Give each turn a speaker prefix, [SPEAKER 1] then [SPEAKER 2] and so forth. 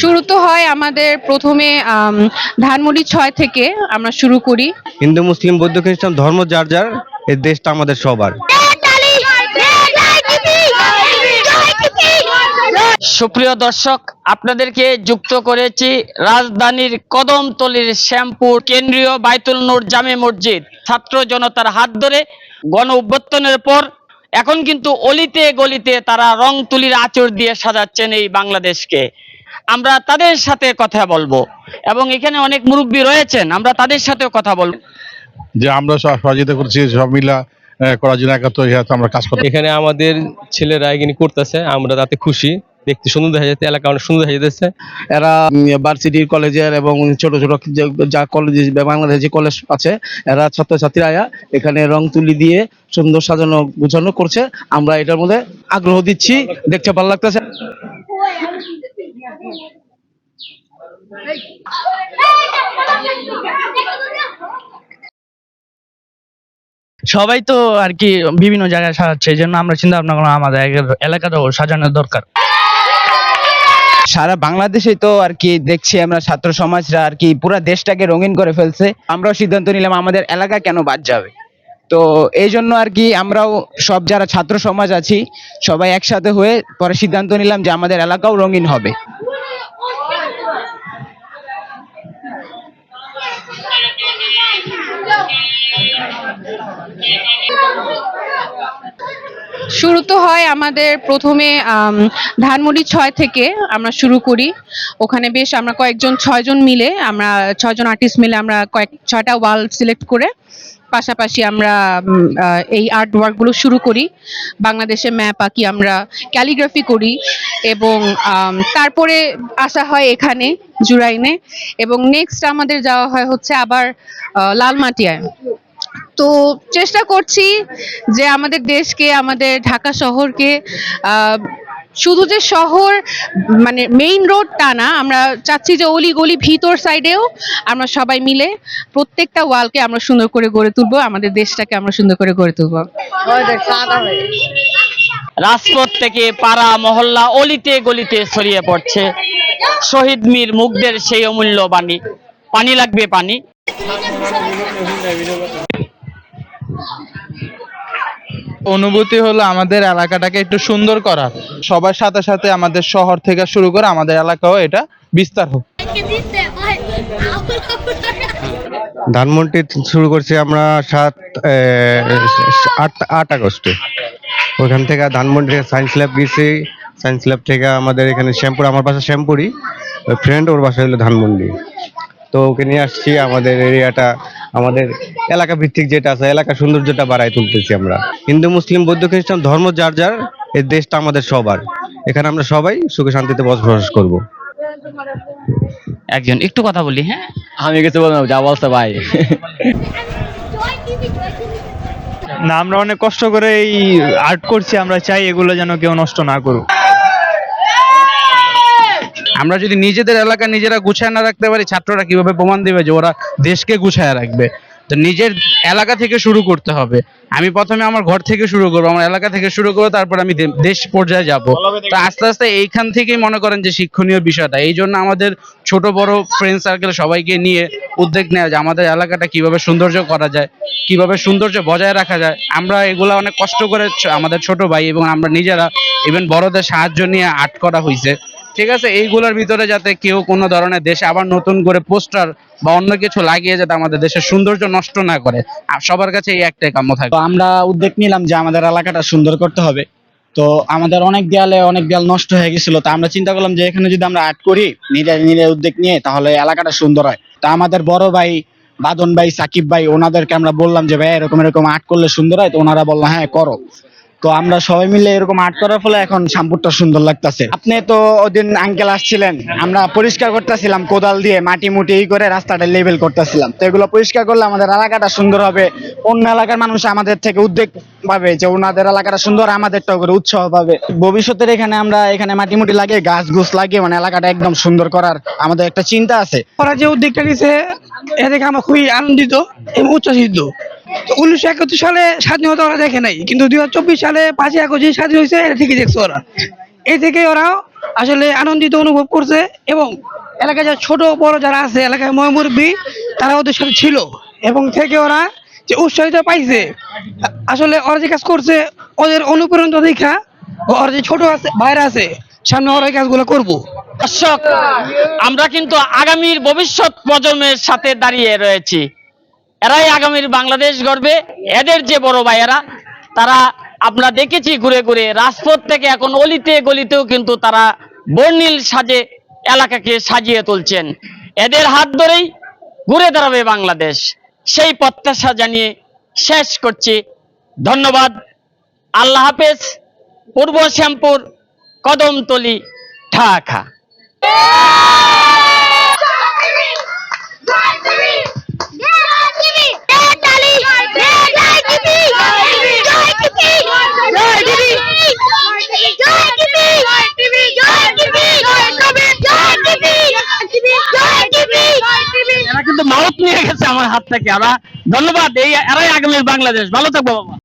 [SPEAKER 1] শুরু তো হয় আমাদের প্রথমে আম, ধানমন্ডি ছয় থেকে আমরা শুরু করি।
[SPEAKER 2] হিন্দু মুসলিম বৌদ্ধ খ্রিস্টান ধর্ম যার যার এই দেশটা আমাদের সবার।
[SPEAKER 3] সুপ্রিয় দর্শক আপনাদেরকে যুক্ত করেছি রাজধানীর কদমতলির শ্যামপুর কেন্দ্রীয় বাইতুল নূর জামে মসজিদ। ছাত্র জনতার হাত ধরে গণ অভ্যর্থনের পর এখন কিন্তু অলিতে গলিতে তারা রং তুলির আঁচড় দিয়ে সাজাচ্ছেন এই বাংলাদেশকে। আমরা তাদের সাথে কথা বলব। এবং এখানে অনেক মুরব্বী রয়েছেন আমরা তাদের সাথেও কথা বলব।
[SPEAKER 4] যে আমরা সহযোগিতা করছি সব মিলা করার জন্য একাত্তর ইহাতে আমরা কাজ করতে
[SPEAKER 5] এখানে আমাদের ছেলেরা এখানে করতেছে আমরা তাতে খুশি। দেখতে সুন্দর দেখা যাচ্ছে এলাকা অনেক সুন্দর দেখা যাচ্ছে।
[SPEAKER 6] এরা ভার্সিটির কলেজের এবং ছোট ছোট যা কলেজ বাংলাদেশ যে কলেজ আছে এরা ছাত্রছাত্রীরা আয়া এখানে রং তুলি দিয়ে সুন্দর সাজানো গুছানো করছে। আমরা এটার মধ্যে আগ্রহ দিচ্ছি দেখতে ভালো লাগতেছে।
[SPEAKER 7] সবাই তো আর কি বিভিন্ন জায়গায় সাজাচ্ছে, এই জন্য আমরা চিন্তা ভাবনা করলাম আমাদের এলাকা- এলাকাটাও সাজানোর দরকার।
[SPEAKER 8] সারা বাংলাদেশে তো আর কি দেখছি আমরা ছাত্র সমাজরা আর কি পুরো দেশটাকে রঙিন করে ফেলছে। আমরাও সিদ্ধান্ত নিলাম আমাদের এলাকা কেন বাদ যাবে। তো এই জন্য আর কি আমরাও সব যারা ছাত্র সমাজ আছি, সবাই একসাথে হয়ে পরে সিদ্ধান্ত নিলাম যে আমাদের এলাকাও রঙিন হবে।
[SPEAKER 1] শুরু তো হয় আমাদের প্রথমে আম, ধানমন্ডি ছয় থেকে আমরা শুরু করি। ওখানে বেশ আমরা কয়েকজন ছয়জন মিলে আমরা ছয়জন আর্টিস্ট মিলে আমরা কয়েক ছয়টা ওয়াল সিলেক্ট করে পাশাপাশি আমরা এই আর্ট ওয়ার্কগুলো শুরু করি। বাংলাদেশে ম্যাপ আঁকি আমরা ক্যালিগ্রাফি করি এবং তারপরে আসা হয় এখানে জুরাইনে। এবং নেক্সট আমাদের যাওয়া হয় হচ্ছে আবার লালমাটিয়ায়। তো চেষ্টা করছি যে আমাদের দেশকে, আমাদের ঢাকা শহরকে শুধু যে শহর মানে মেইন রোড তা না, আমরা চাচ্ছি যে অলি গলি ভিতর সাইডেও আমরা সবাই মিলে প্রত্যেকটা ওয়ালকে আমরা সুন্দর করে গড়ে তুলবো, আমাদের দেশটাকে আমরা সুন্দর করে গড়ে তুলবো।
[SPEAKER 3] রাজপথ থেকে পাড়া মহল্লা অলিতে গলিতে ছড়িয়ে পড়ছে। শহীদ মীর মুগ্ধের সেই অমূল্য বাণী। পানি লাগবে পানি।
[SPEAKER 9] অনুভূতি হলো আমাদের এলাকাটাকে একটু সুন্দর করা। সবার সাথে সাথে আমাদের শহর থেকে শুরু করে আমাদের এলাকাও এটা বিস্তার হোক।
[SPEAKER 2] ধানমন্ডি শুরু করছি আমরা সাত আট আট আগস্টে। ওখান থেকে ধানমন্ডি সায়েন্স ল্যাব গেছি। সায়েন্স ল্যাব থেকে আমাদের এখানে শ্যামপুর, আমার বাসা শ্যামপুরি ফ্রেন্ড ওর বাসা হলো ধানমন্ডি। তো ওকে নিয়ে আসছি আমাদের এরিয়াটা, আমাদের এলাকা ভিত্তিক যেটা আছে এলাকা সৌন্দর্যটা বাড়ায় তুলতেছি আমরা। হিন্দু মুসলিম বৌদ্ধ খ্রিস্টান ধর্ম যার যার এই দেশটা আমাদের সবার। এখানে আমরা সবাই সুখে শান্তিতে বসবাস করব।
[SPEAKER 3] একজন একটু কথা বলি হ্যাঁ?
[SPEAKER 5] আমি কিছু বললাম যা বলছে ভাই।
[SPEAKER 7] না আমরা অনেক কষ্ট করে এই আর্ট করছি আমরা চাই এগুলো যেন কেউ নষ্ট না করুক।
[SPEAKER 6] আমরা যদি নিজেদের এলাকা নিজেরা গুছায় না রাখতে পারি ছাত্ররা কীভাবে প্রমাণ দেবে যে ওরা দেশকে গুছায় রাখবে? তো নিজের এলাকা থেকে শুরু করতে হবে। আমি প্রথমে আমার ঘর থেকে শুরু করব আমার এলাকা থেকে শুরু করব তারপর আমি দেশ পর্যায়ে যাব। তো আস্তে আস্তে এইখান থেকেই মনে করেন যে শিক্ষণীয় বিষয়টা। এই জন্য আমাদের ছোট বড় ফ্রেন্ড সার্কেল সবাইকে নিয়ে উদ্যোগ নেওয়া যে আমাদের এলাকাটা কীভাবে সৌন্দর্য করা যায় কীভাবে সৌন্দর্য বজায় রাখা যায়। আমরা এগুলা অনেক কষ্ট করে আমাদের ছোট ভাই এবং আমরা নিজেরা ইভেন বড়দের সাহায্য নিয়ে আর্ট করা হয়েছে ঠিক আছে? এইগুলোর ভিতরে যাতে কেউ কোনো ধরনের দেশে আবার নতুন করে পোস্টার বা অন্য কিছু লাগিয়ে যাতে আমাদের দেশের সৌন্দর্য নষ্ট না করে, আর সবার কাছে এই একটাই কাম্য থাকে
[SPEAKER 10] আমরা উদ্যোগ নিলাম যে আমাদের এলাকাটা সুন্দর করতে হবে। তো আমাদের অনেক দেয়ালে অনেক দেয়াল নষ্ট হয়ে গেছিল, তো আমরা চিন্তা করলাম যে এখানে যদি আমরা আর্ট করি নিজে নিজে উদ্যোগ নিয়ে, তাহলে এলাকাটা সুন্দর হয়। তা আমাদের বড় ভাই বাদন ভাই, সাকিব ভাই, ওনাদেরকে আমরা বললাম যে, ভাই, এরকম এরকম আর্ট করলে সুন্দর হয়। তো ওনারা বলল হ্যাঁ করো। তো আমরা সবাই মিলে এরকম আর্ট করার ফলে এখন শ্যাম্পুরটা সুন্দর লাগতেছে। আপনি তো ওদিন আঙ্কেল আসছিলেন, আমরা পরিষ্কার করতেছিলাম কোদাল দিয়ে, মাটি মুটি ই করে রাস্তাটা লেভেল করতেছিলাম। তো এগুলো পরিষ্কার করলে আমাদের এলাকাটা সুন্দর হবে। অন্য এলাকার মানুষ আমাদের থেকে উদ্বেগ পাবে যে ওনাদের এলাকাটা সুন্দর, আমাদেরটাও করে উৎসাহ পাবে। ভবিষ্যতের এখানে আমরা এখানে মাটি মুটি লাগিয়ে, গাছ গুছ লাগিয়ে মানে এলাকাটা একদম সুন্দর করার আমাদের একটা চিন্তা আছে।
[SPEAKER 11] ওরা যে উদ্যোগটা নিয়েছে এ দেখে আমরা খুবই আনন্দিত এবং উচ্ছ্বাসিত। উনিশশো একাত্তর সালে স্বাধীনতা ওরা দেখে নাই, কিন্তু দুই হাজার চব্বিশ সালে পাঁচই স্বাধীন হয়েছে, এটা ঠিকই দেখছে ওরা। এই থেকে ওরা আসলে আনন্দিত অনুভব করছে এবং এলাকায় যারা ছোট বড় যারা আছে, এলাকায় ময়মুরব্বী তারা ওদের সাথে ছিল। এবং থেকে ওরা যে উৎসাহিত পাইছে, আসলে ওরা যে কাজ করছে, ওদের অনুপ্রেরণা দেখা ওরা যে ছোট আছে, বাইরে আছে, সামনে ওরা এই কাজগুলো করব।
[SPEAKER 3] আমরা কিন্তু আগামীর ভবিষ্যৎ প্রজন্মের সাথে দাঁড়িয়ে রয়েছি। এরাই আগামীর বাংলাদেশ গড়বে। এদের যে বড় ভাইয়েরা, তারা আমরা দেখেছি ঘুরে ঘুরে, রাজপথ থেকে এখন অলিতে গলিতেও কিন্তু তারা বর্ণিল সাজে এলাকাকে সাজিয়ে তুলছেন। এদের হাত ধরেই ঘুরে দাঁড়াবে বাংলাদেশ। সেই প্রত্যাশা জানিয়ে শেষ করছি। ধন্যবাদ। আল্লাহ হাফেজ। পূর্ব শ্যামপুর, কদমতলি, ঢাকা এরা কিন্তু মাউথ নিয়ে গেছে আমার হাত থেকে। আমরা ধন্যবাদ এই এরাই আগামীর বাংলাদেশ। ভালো থাকব বাবা।